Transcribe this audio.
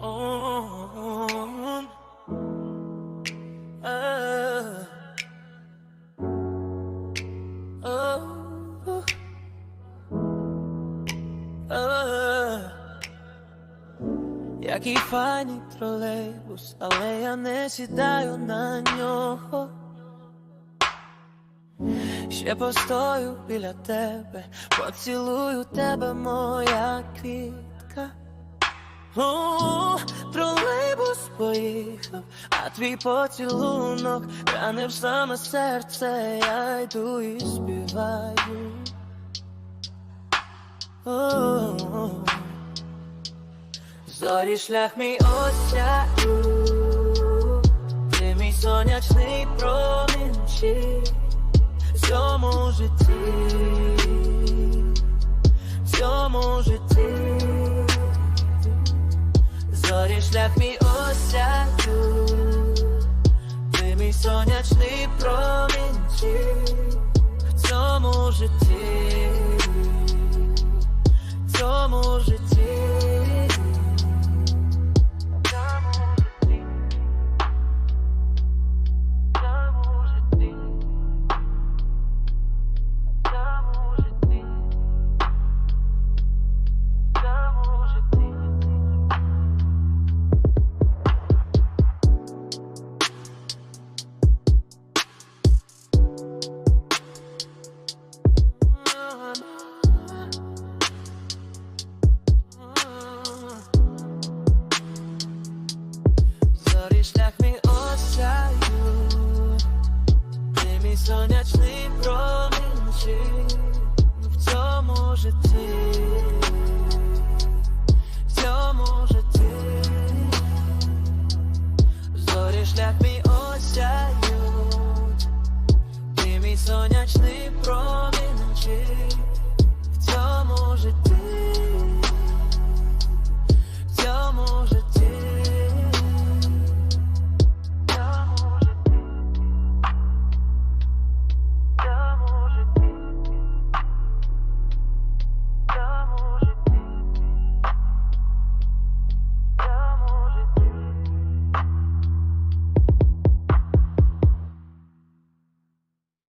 on. Uh, oh, uh. Який файний тролейбус, але я не сідаю на нього. Ще постою біля тебе, поцілую тебе, моя квітка. О, тролейбус поїхав, а твій поцілунок ранив саме серце, я йду і співаю. О, зорі шлях мій осяю, ти мій сонячний промінчик в цьому житті, шлях мій осяю, ти мій сонячний промінчик в цьому житті. left me all star,